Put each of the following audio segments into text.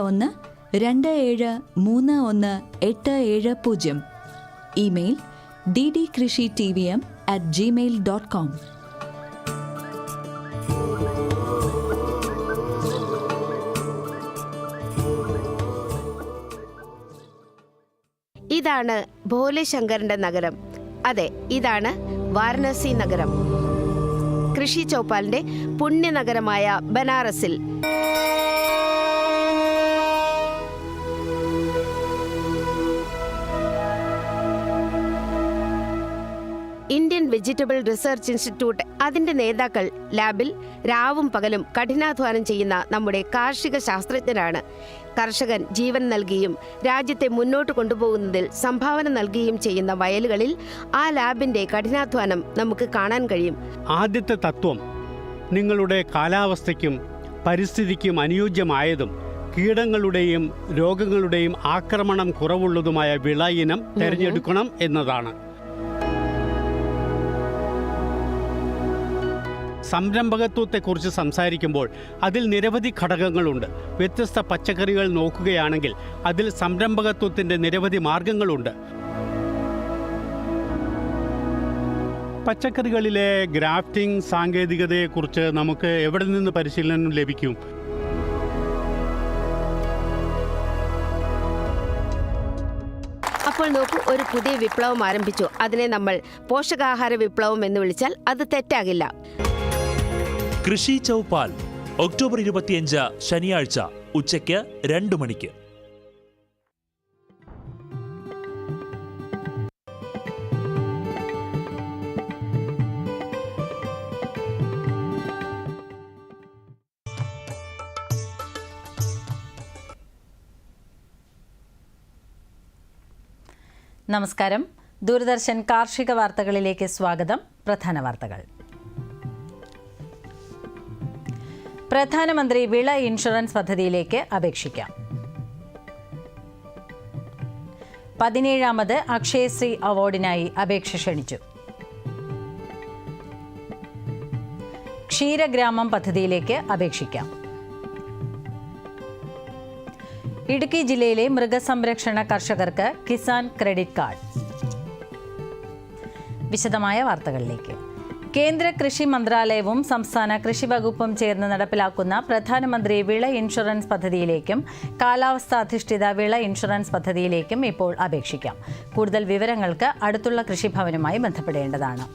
ഒന്ന് രണ്ട് ഏഴ് മൂന്ന് ഒന്ന് എട്ട് ഏഴ് പൂജ്യം. Email D D Krishi T V M at Gmail dot com ഇതാണ് ഭോലെശങ്കറിന്റെ നഗരം. അതെ ഇതാണ് വാരണാസി നഗരം. കൃഷി ചൗപ്പാലിന്റെ പുണ്യനഗരമായ ബനാറസിൽ. Indian vegetable research institute. അതിന്റെ നേതാക്കൾ ലാബിൽ രാവും പകലും കഠിനാധ്വാനം ചെയ്യുന്ന നമ്മുടെ കാർഷിക ശാസ്ത്രജ്ഞരാണ്. കർഷകൻ ജീവൻ നൽകിയും രാജ്യത്തെ മുന്നോട്ട് കൊണ്ടുപോകുന്നതിൽ സംഭാവന നൽകുകയും ചെയ്യുന്ന വയലുകളിൽ ആ ലാബിന്റെ കഠിനാധ്വാനം നമുക്ക് കാണാൻ കഴിയും. ആദ്യത്തെ തത്വം നിങ്ങളുടെ കാലാവസ്ഥയ്ക്കും പരിസ്ഥിതിക്കും അനുയോജ്യമായതും കീടങ്ങളുടെയും രോഗങ്ങളുടെയും ആക്രമണം കുറവുള്ളതുമായ വിള ഇനം തിരഞ്ഞെടുക്കണം എന്നതാണ്. സംരംഭകത്വത്തെക്കുറിച്ച് സംസാരിക്കുമ്പോൾ അതിൽ നിരവധി ഘടകങ്ങളുണ്ട്. വ്യത്യസ്ത പച്ചക്കറികൾ നോക്കുകയാണെങ്കിൽ അതിൽ സംരംഭകത്വത്തിന്റെ നിരവധി മാർഗങ്ങളുണ്ട്. പച്ചക്കറികളിലെ ഗ്രാഫ്റ്റിംഗ് സാങ്കേതികതയെക്കുറിച്ച് നമുക്ക് എവിടെ നിന്ന് പരിശീലനം ലഭിക്കും? അപ്പോൾ നോക്കൂ ഒരു പുതിയ വിപ്ലവം ആരംഭിച്ചു. അതിനെ നമ്മൾ പോഷകാഹാര വിപ്ലവം എന്ന് വിളിച്ചാൽ അത് തെറ്റാകില്ല. കൃഷി ചൗപ്പാൽ ഒക്ടോബർ ഇരുപത്തിയഞ്ച് ശനിയാഴ്ച ഉച്ചയ്ക്ക് രണ്ടു മണിക്ക്. നമസ്കാരം. ദൂരദർശൻ കാർഷിക വാർത്തകളിലേക്ക് സ്വാഗതം. പ്രധാന വാർത്തകൾ. പ്രധാനമന്ത്രി വിള ഇൻഷുറൻസ് പദ്ധതിയിലേക്ക് അപേക്ഷിക്കാം. പതിനേഴാമത് അക്ഷയശ്രീ അവാർഡിനായി അപേക്ഷ ക്ഷണിച്ചു. ക്ഷീരഗ്രാമം പദ്ധതിയിലേക്ക് അപേക്ഷിക്കാം. ഇടുക്കി ജില്ലയിലെ മൃഗസംരക്ഷണ കർഷകർക്ക് കിസാൻ ക്രെഡിറ്റ് കാർഡ്. വിശദമായ വാർത്തകളിലേക്ക്. കേന്ദ്ര കൃഷി മന്ത്രാലയവും സംസ്ഥാന കൃഷി വകുപ്പും ചേർന്ന് നടപ്പിലാക്കുന്ന പ്രധാനമന്ത്രി വിള ഇൻഷുറൻസ് പദ്ധതിയിലേക്കും കാലാവസ്ഥാധിഷ്ഠിത വിള ഇൻഷുറൻസ് പദ്ധതിയിലേക്കും ഇപ്പോൾ അപേക്ഷിക്കാം. കൂടുതൽ വിവരങ്ങൾക്ക് അടുത്തുള്ള കൃഷിഭവനുമായി ബന്ധപ്പെടേണ്ടതാണ്.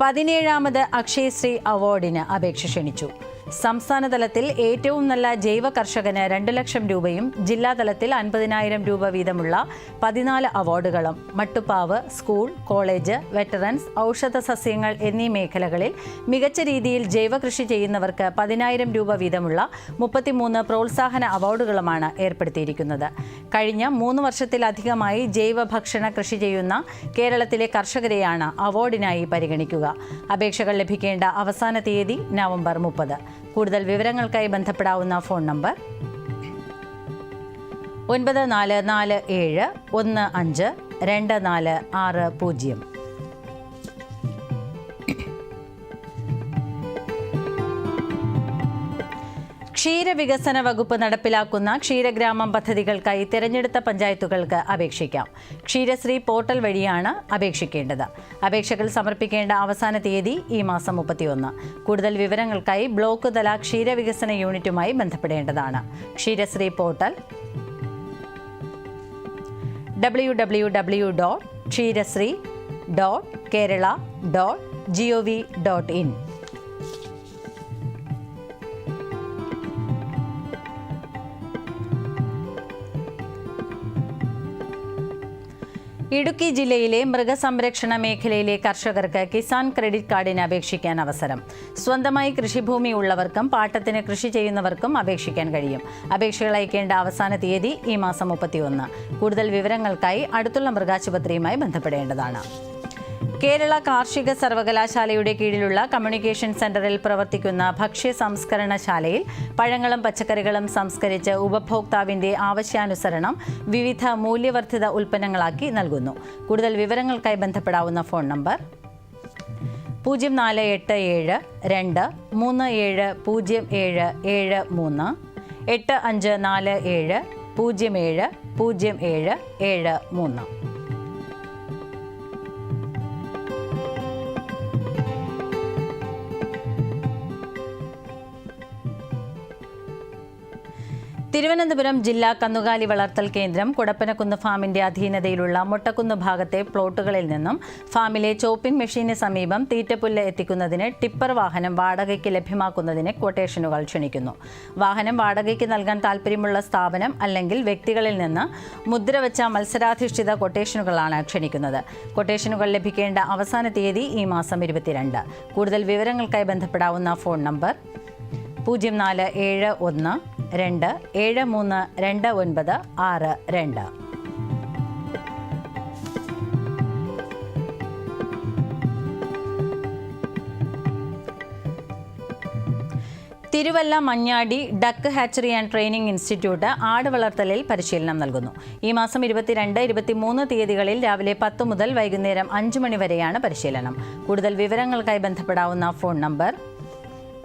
പതിനേഴാമത് അക്ഷയശ്രീ അവാർഡിന് അപേക്ഷ ക്ഷണിച്ചു. സംസ്ഥാന തലത്തിൽ ഏറ്റവും നല്ല ജൈവ കർഷകന് രണ്ട് ലക്ഷം രൂപയും ജില്ലാതലത്തിൽ അൻപതിനായിരം രൂപ വീതമുള്ള പതിനാല് അവാർഡുകളും മട്ടുപ്പാവ് സ്കൂൾ കോളേജ് വെറ്ററൻസ് ഔഷധ സസ്യങ്ങൾ എന്നീ മേഖലകളിൽ മികച്ച രീതിയിൽ ജൈവ കൃഷി ചെയ്യുന്നവർക്ക് പതിനായിരം രൂപ വീതമുള്ള മുപ്പത്തിമൂന്ന് പ്രോത്സാഹന അവാർഡുകളുമാണ് ഏർപ്പെടുത്തിയിരിക്കുന്നത്. കഴിഞ്ഞ മൂന്ന് വർഷത്തിലധികമായി ജൈവ ഭക്ഷണ കൃഷി ചെയ്യുന്ന കേരളത്തിലെ കർഷകരെയാണ് അവാർഡിനായി പരിഗണിക്കുക. അപേക്ഷകൾ ലഭിക്കേണ്ട അവസാന തീയതി നവംബർ മുപ്പത്. കൂടുതൽ വിവരങ്ങൾക്കായി ബന്ധപ്പെടാവുന്ന ഫോൺ നമ്പർ ഒൻപത് നാല് നാല് ഏഴ് ഒന്ന് അഞ്ച് രണ്ട് നാല് ആറ് പൂജ്യം. ക്ഷീരവികസന വകുപ്പ് നടപ്പിലാക്കുന്ന ക്ഷീരഗ്രാമം പദ്ധതികൾക്കായി തിരഞ്ഞെടുത്ത പഞ്ചായത്തുകൾക്ക് അപേക്ഷിക്കാം. ക്ഷീരശ്രീ പോർട്ടൽ വഴിയാണ് അപേക്ഷിക്കേണ്ടത്. അപേക്ഷകൾ സമർപ്പിക്കേണ്ട അവസാന തീയതി ഈ മാസം മുപ്പത്തിയൊന്ന്. കൂടുതൽ വിവരങ്ങൾക്കായി ബ്ലോക്ക് തല ക്ഷീരവികസന യൂണിറ്റുമായി ബന്ധപ്പെടേണ്ടതാണ്. Ksheerasree portal W W W dot Ksheerasree dot Kerala dot G O V dot in. Idukki ജില്ലയിലെ മൃഗസംരക്ഷണ മേഖലയിലെ കർഷകർക്ക് കിസാൻ ക്രെഡിറ്റ് കാർഡിന് അപേക്ഷിക്കാൻ അവസരം. സ്വന്തമായി കൃഷിഭൂമി ഉള്ളവർക്കും പാട്ടത്തിന് കൃഷി ചെയ്യുന്നവർക്കും അപേക്ഷിക്കാൻ കഴിയും. അപേക്ഷകൾ അയക്കേണ്ട അവസാന തീയതി ഈ മാസം മുപ്പത്തിയൊന്ന്. കൂടുതൽ വിവരങ്ങൾക്കായി അടുത്തുള്ള മൃഗാശുപത്രിയുമായി ബന്ധപ്പെടേണ്ടതാണ്. കേരള കാർഷിക സർവകലാശാലയുടെ കീഴിലുള്ള കമ്മ്യൂണിക്കേഷൻ സെന്ററിൽ പ്രവർത്തിക്കുന്ന ഭക്ഷ്യ സംസ്കരണശാലയിൽ പഴങ്ങളും പച്ചക്കറികളും സംസ്കരിച്ച് ഉപഭോക്താവിന്റെ ആവശ്യാനുസരണം വിവിധ മൂല്യവർദ്ധിത ഉൽപ്പന്നങ്ങളാക്കി നൽകുന്നു. കൂടുതൽ വിവരങ്ങൾക്കായി ബന്ധപ്പെടാവുന്ന ഫോൺ നമ്പർ പൂജ്യം നാല് എട്ട് ഏഴ് രണ്ട് മൂന്ന് ഏഴ് പൂജ്യം ഏഴ് ഏഴ് മൂന്ന് എട്ട് അഞ്ച് നാല് ഏഴ് പൂജ്യം ഏഴ് പൂജ്യം ഏഴ് ഏഴ് മൂന്ന്. തിരുവനന്തപുരം ജില്ലാ കന്നുകാലി വളർത്തൽ കേന്ദ്രം കുടപ്പനക്കുന്ന് ഫാമിന്റെ അധീനതയിലുള്ള മുട്ടക്കുന്ന് ഭാഗത്തെ പ്ലോട്ടുകളിൽ നിന്നും ഫാമിലെ ചോപ്പിംഗ് മെഷീന് സമീപം തീറ്റപ്പുല്ല് എത്തിക്കുന്നതിന് ടിപ്പർ വാഹനം വാടകയ്ക്ക് ലഭ്യമാക്കുന്നതിന് കൊട്ടേഷനുകൾ ക്ഷണിക്കുന്നു. വാഹനം വാടകയ്ക്ക് നൽകാൻ താൽപ്പര്യമുള്ള സ്ഥാപനം അല്ലെങ്കിൽ വ്യക്തികളിൽ നിന്ന് മുദ്രവച്ച മത്സരാധിഷ്ഠിത കൊട്ടേഷനുകളാണ് ക്ഷണിക്കുന്നത്. കൊട്ടേഷനുകൾ ലഭിക്കേണ്ട അവസാന തീയതി ഈ മാസം ഇരുപത്തിരണ്ട്. കൂടുതൽ വിവരങ്ങൾക്കായി ബന്ധപ്പെടാവുന്ന ഫോൺ നമ്പർ പൂജ്യം നാല് ഏഴ് ഒന്ന് രണ്ട് ഏഴ് മൂന്ന് രണ്ട് ഒൻപത് ആറ് രണ്ട്. Thiruvalla Manjadi duck hatchery and training institute ആട് വളർത്തലിൽ പരിശീലനം നൽകുന്നു. ഈ മാസം ഇരുപത്തിരണ്ട് ഇരുപത്തിമൂന്ന് തീയതികളിൽ രാവിലെ പത്ത് മുതൽ വൈകുന്നേരം അഞ്ച് മണി വരെയാണ് പരിശീലനം. കൂടുതൽ വിവരങ്ങൾക്കായി ബന്ധപ്പെടാവുന്ന ഫോൺ നമ്പർ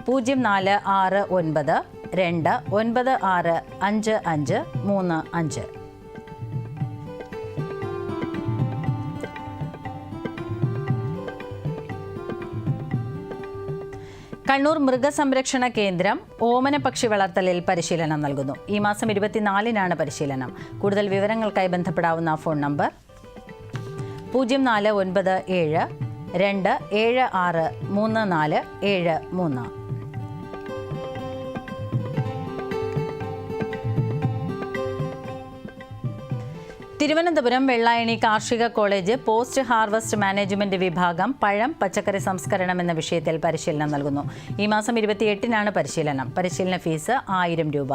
പൂജ്യം നാല് ആറ് ഒൻപത് രണ്ട് ഒൻപത് ആറ് അഞ്ച് അഞ്ച് മൂന്ന് അഞ്ച്. കണ്ണൂർ മൃഗസംരക്ഷണ കേന്ദ്രം ഓമന പക്ഷി വളർത്തലിൽ പരിശീലനം നൽകുന്നു. ഈ മാസം ഇരുപത്തിനാലിനാണ് പരിശീലനം. കൂടുതൽ വിവരങ്ങൾക്കായി ബന്ധപ്പെടാവുന്ന ഫോൺ നമ്പർ പൂജ്യം നാല് ഒൻപത് ഏഴ് രണ്ട് ഏഴ് ആറ് മൂന്ന് നാല് ഏഴ് മൂന്ന്. തിരുവനന്തപുരം വെള്ളായണി കാർഷിക കോളേജ് പോസ്റ്റ് ഹാർവസ്റ്റ് മാനേജ്മെന്റ് വിഭാഗം പഴം പച്ചക്കറി സംസ്കരണം എന്ന വിഷയത്തിൽ പരിശീലനം നൽകുന്നു. ഈ മാസം ഇരുപത്തിയെട്ടിനാണ് പരിശീലനം. പരിശീലന ഫീസ് ആയിരം രൂപ.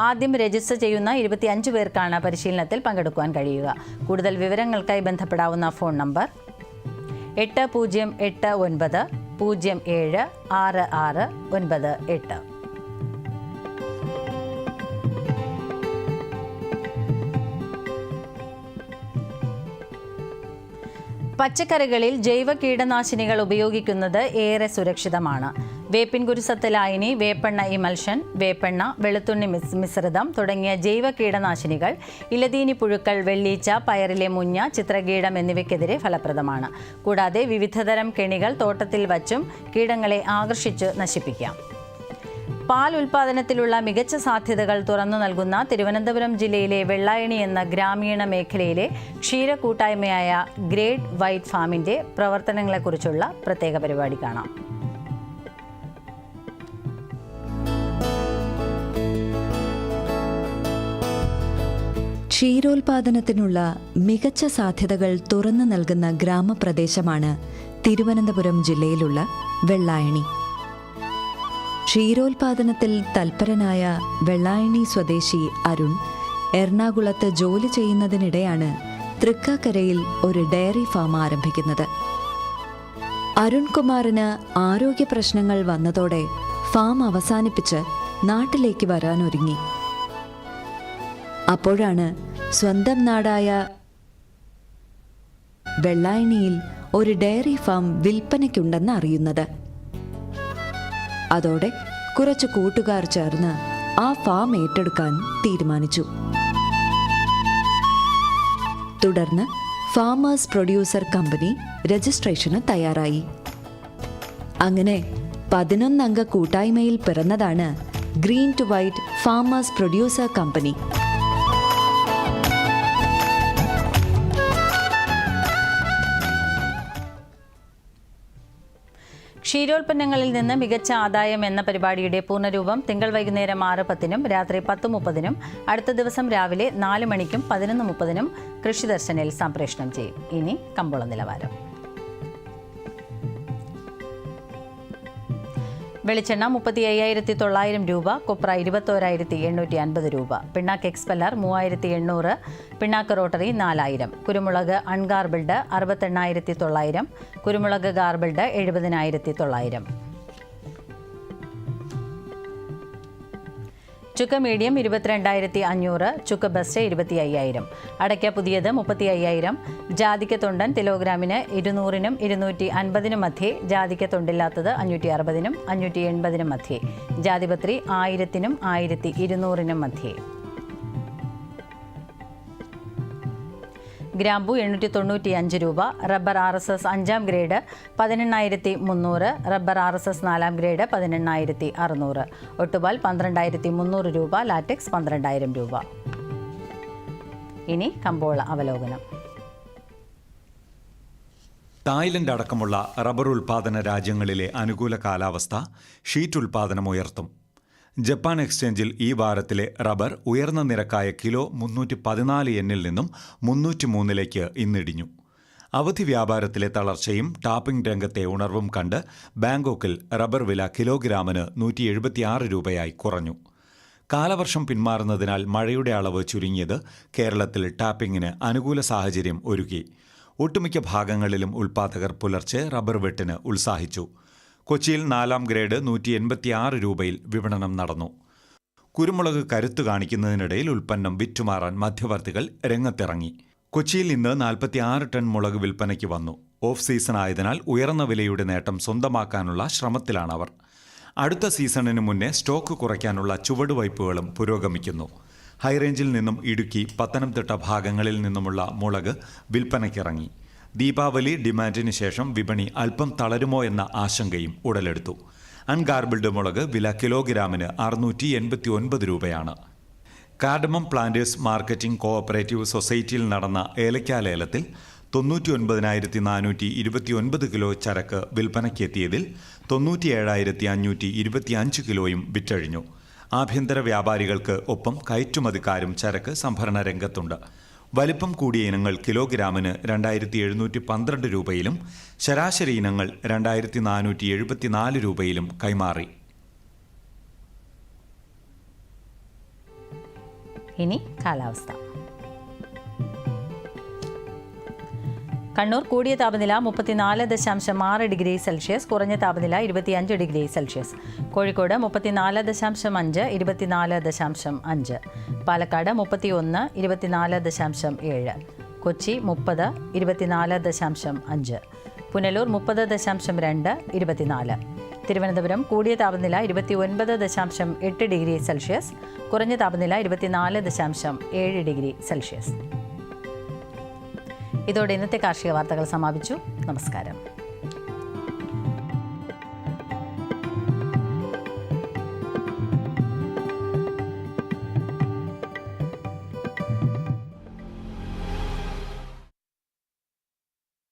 ആദ്യം രജിസ്റ്റർ ചെയ്യുന്ന ഇരുപത്തിയഞ്ച് പേർക്കാണ് പരിശീലനത്തിൽ പങ്കെടുക്കുവാൻ കഴിയുക. കൂടുതൽ വിവരങ്ങൾക്കായി ബന്ധപ്പെടാവുന്ന ഫോൺ നമ്പർ എട്ട് പൂജ്യം എട്ട് ഒൻപത് പൂജ്യം ഏഴ് ആറ് ആറ് ഒൻപത് എട്ട്. പച്ചക്കറികളിൽ ജൈവ കീടനാശിനികൾ ഉപയോഗിക്കുന്നത് ഏറെ സുരക്ഷിതമാണ്. വേപ്പിൻ കുരുസത്ത് ലായനി വേപ്പെണ്ണ ഇമൽഷൻ വേപ്പെണ്ണ വെളുത്തുണ്ണി മിസ് മിശ്രിതം തുടങ്ങിയ ജൈവ കീടനാശിനികൾ ഇലതീനി പുഴുക്കൾ വെള്ളീച്ച പയറിലെ മുഞ്ഞ ചിത്രകീടം എന്നിവയ്ക്കെതിരെ ഫലപ്രദമാണ്. കൂടാതെ വിവിധതരം കെണികൾ തോട്ടത്തിൽ വച്ചും കീടങ്ങളെ ആകർഷിച്ച് നശിപ്പിക്കാം. പാൽ ഉൽപാദനത്തിലുള്ള മികച്ച സാധ്യതകൾ തുറന്നു നൽകുന്ന തിരുവനന്തപുരം ജില്ലയിലെ വെള്ളായണി എന്ന ഗ്രാമീണ മേഖലയിലെ ക്ഷീര കൂട്ടായ്മയായ ഗ്രേഡ് വൈറ്റ് ഫാമിന്റെ പ്രവർത്തനങ്ങളെക്കുറിച്ചുള്ള പ്രത്യേക പരിപാടി കാണാം. ക്ഷീരോൽപാദനത്തിനുള്ള മികച്ച സാധ്യതകൾ തുറന്നു നൽകുന്ന ഗ്രാമപ്രദേശമാണ് തിരുവനന്തപുരം ജില്ലയിലുള്ള വെള്ളായണി. ക്ഷീരോൽപാദനത്തിൽ തൽപരനായ വെള്ളായണി സ്വദേശി അരുൺ എറണാകുളത്ത് ജോലി ചെയ്യുന്നതിനിടെയാണ് തൃക്കാക്കരയിൽ ഒരു ഡയറി ഫാം ആരംഭിക്കുന്നത്. അരുൺകുമാറിന് ആരോഗ്യ പ്രശ്നങ്ങൾ വന്നതോടെ ഫാം അവസാനിപ്പിച്ച് നാട്ടിലേക്ക് വരാനൊരുങ്ങി. അപ്പോഴാണ് സ്വന്തം നാടായ വെള്ളായണിയിൽ ഒരു ഡയറി ഫാം വിൽപ്പനയ്ക്കുണ്ടെന്ന് അറിയുന്നത്. അതോടെ കുറച്ച് കൂട്ടുകാർ ചേർന്ന് ആ ഫാം ഏറ്റെടുക്കാൻ തീരുമാനിച്ചു. തുടർന്ന് ഫാമേഴ്സ് പ്രൊഡ്യൂസർ കമ്പനി രജിസ്ട്രേഷന് തയ്യാറായി. അങ്ങനെ പതിനൊന്നംഗ കൂട്ടായ്മയിൽ പിറന്നതാണ് green to white farmers producer company ക്ഷീരോൽപ്പന്നങ്ങളിൽ നിന്ന് മികച്ച ആദായം എന്ന പരിപാടിയുടെ പൂർണരൂപം തിങ്കൾ വൈകുന്നേരം ആറ് പത്തിനും രാത്രി പത്ത് മുപ്പതിനും അടുത്ത ദിവസം രാവിലെ നാല് മണിക്കും പതിനൊന്ന് മുപ്പതിനും കൃഷി ദർശനിൽ സംപ്രേഷണം ചെയ്യും. ഇനി കമ്പോള നിലവാരം. വെളിച്ചെണ്ണ മുപ്പത്തി അയ്യായിരത്തി തൊള്ളായിരം രൂപ കൊപ്ര ഇരുപത്തോരായിരത്തി എണ്ണൂറ്റി അൻപത് രൂപ. പിണ്ണാക്ക് എക്സ്പെല്ലർ മൂവായിരത്തി എണ്ണൂറ് പിണ്ണാക്ക് റോട്ടറി നാലായിരം. കുരുമുളക് അൺഗാർബിൾഡ് അറുപത്തെണ്ണായിരത്തി തൊള്ളായിരം കുരുമുളക് ഗാർബിൾഡ് എഴുപതിനായിരത്തി തൊള്ളായിരം ചുക്ക് മീഡിയം ഇരുപത്തിരണ്ടായിരത്തി അഞ്ഞൂറ് ചുക്ക് ബെസ്റ്റ് ഇരുപത്തി അയ്യായിരം അടയ്ക്ക പുതിയത് മുപ്പത്തി അയ്യായിരം ജാതിക്ക തൊണ്ടൻ കിലോഗ്രാമിന് ഇരുന്നൂറിനും ഇരുന്നൂറ്റി അൻപതിനും മധ്യേ ജാതിക്ക തൊണ്ടില്ലാത്തത് അഞ്ഞൂറ്റി അറുപതിനും അഞ്ഞൂറ്റി എൺപതിനും മധ്യേ. ജാതിപത്രി ആയിരത്തിനും ആയിരത്തി ഇരുന്നൂറിനും മധ്യേ. ഗ്രാമ്പു എണ്ണൂറ്റി തൊണ്ണൂറ്റി അഞ്ച് രൂപ റബ്ബർ ആർ എസ് എസ് അഞ്ചാം ഗ്രേഡ് പതിനെണ്ണായിരത്തി മുന്നൂറ് റബ്ബർ ആർ എസ് എസ് നാലാം ഗ്രേഡ് പതിനെണ്ണായിരത്തി അറുന്നൂറ് ഒട്ടുപാൽ പന്ത്രണ്ടായിരത്തി മുന്നൂറ് രൂപ ലാറ്റക്സ് പന്ത്രണ്ടായിരം രൂപ. ഇനി കമ്പോള അവലോകനം. തായ്ലൻഡ് അടക്കമുള്ള റബ്ബർ ഉൽപ്പാദന രാജ്യങ്ങളിലെ അനുകൂല കാലാവസ്ഥ ഷീറ്റ് ഉൽപ്പാദനം ഉയർത്തും. ജപ്പാൻ എക്സ്ചേഞ്ചിൽ ഈ വാരത്തിലെ റബ്ബർ ഉയർന്ന നിരക്കായ കിലോ മുന്നൂറ്റി പതിനാല് എന്നിൽ നിന്നും മുന്നൂറ്റി മൂന്നിലേക്ക് ഇന്നിടിഞ്ഞു. അവധി വ്യാപാരത്തിലെ തളർച്ചയും ടാപ്പിംഗ് രംഗത്തെ ഉണർവും കണ്ട് ബാങ്കോക്കിൽ റബ്ബർ വില കിലോഗ്രാമിന് നൂറ്റി എഴുപത്തിയാറ് രൂപയായി കുറഞ്ഞു. കാലവർഷം പിന്മാറുന്നതിനാൽ മഴയുടെ അളവ് ചുരുങ്ങിയത് കേരളത്തിൽ ടാപ്പിംഗിന് അനുകൂല സാഹചര്യം ഒരുക്കി. ഒട്ടുമിക്ക ഭാഗങ്ങളിലും ഉൽപ്പാദകർ പുലർച്ചെ റബ്ബർ വെട്ടിന് ഉത്സാഹിച്ചു. കൊച്ചിയിൽ നാലാം ഗ്രേഡ് നൂറ്റി എൺപത്തിയാറ് രൂപയിൽ വിപണനം നടന്നു. കുരുമുളക് കരുത്തു കാണിക്കുന്നതിനിടയിൽ ഉൽപ്പന്നം വിറ്റുമാറാൻ മധ്യവർത്തികൾ രംഗത്തിറങ്ങി. കൊച്ചിയിൽ ഇന്ന് നാൽപ്പത്തിയാറ് ടൺ മുളക് വിൽപ്പനയ്ക്ക് വന്നു. ഓഫ് സീസൺ ആയതിനാൽ ഉയർന്ന വിലയുടെ നേട്ടം സ്വന്തമാക്കാനുള്ള ശ്രമത്തിലാണ് അവർ അടുത്ത സീസണിന് മുന്നേ സ്റ്റോക്ക് കുറയ്ക്കാനുള്ള ചുവടുവയ്പ്പുകളും പുരോഗമിക്കുന്നു. ഹൈറേഞ്ചിൽ നിന്നും ഇടുക്കി പത്തനംതിട്ട ഭാഗങ്ങളിൽ നിന്നുമുള്ള മുളക് വിൽപ്പനയ്ക്കിറങ്ങി. ദീപാവലി ഡിമാൻഡിന് ശേഷം വിപണി അല്പം തളരുമോ എന്ന ആശങ്കയും ഉടലെടുത്തു. അൺഗാർബിൾഡ് മുളക് വില കിലോഗ്രാമിന് അറുന്നൂറ്റി എൺപത്തി ഒൻപത് രൂപയാണ്. കാർഡമം പ്ലാന്റേഴ്സ് മാർക്കറ്റിംഗ് കോഓപ്പറേറ്റീവ് സൊസൈറ്റിയിൽ നടന്ന ഏലക്കാ ലേലത്തിൽ തൊണ്ണൂറ്റി ഒൻപതിനായിരത്തി നാനൂറ്റി ഇരുപത്തി ഒൻപത് കിലോ ചരക്ക് വിൽപ്പനയ്ക്കെത്തിയതിൽ തൊണ്ണൂറ്റി ഏഴായിരത്തി അഞ്ഞൂറ്റി ഇരുപത്തി അഞ്ച് കിലോയും വിറ്റഴിഞ്ഞു. ആഭ്യന്തര വ്യാപാരികൾക്ക് ഒപ്പം കയറ്റുമതിക്കാരും ചരക്ക് സംഭരണ രംഗത്തുണ്ട്. വലിപ്പം കൂടിയ ഇനങ്ങൾ കിലോഗ്രാമിന് രണ്ടായിരത്തി എഴുന്നൂറ്റി പന്ത്രണ്ട് രൂപയിലും ശരാശരി ഇനങ്ങൾ രണ്ടായിരത്തി നാനൂറ്റി എഴുപത്തിനാല് രൂപയിലും കൈമാറി. ഇനി കാലാവസ്ഥ. കണ്ണൂർ കൂടിയ താപനില മുപ്പത്തിനാല് ദശാംശം ആറ് ഡിഗ്രി സെൽഷ്യസ് കുറഞ്ഞ താപനില ഇരുപത്തിയഞ്ച് ഡിഗ്രി സെൽഷ്യസ്. കോഴിക്കോട് മുപ്പത്തിനാല് ദശാംശം അഞ്ച് ഇരുപത്തിനാല് ദശാംശം അഞ്ച്. പാലക്കാട് മുപ്പത്തിയൊന്ന് ഇരുപത്തിനാല് ദശാംശം ഏഴ്. കൊച്ചി മുപ്പത് ഇരുപത്തിനാല് ദശാംശം അഞ്ച്. പുനലൂർ മുപ്പത് ദശാംശം രണ്ട് ഇരുപത്തിനാല്. തിരുവനന്തപുരം കൂടിയ താപനില ഇരുപത്തി ഒൻപത് ദശാംശം എട്ട് ഡിഗ്രി സെൽഷ്യസ് കുറഞ്ഞ താപനില ഇരുപത്തിനാല് ദശാംശം ഏഴ് ഡിഗ്രി സെൽഷ്യസ്. ഇതോടെ ഇന്നത്തെ കാർഷിക വാർത്തകൾ സമാപിച്ചു. നമസ്കാരം.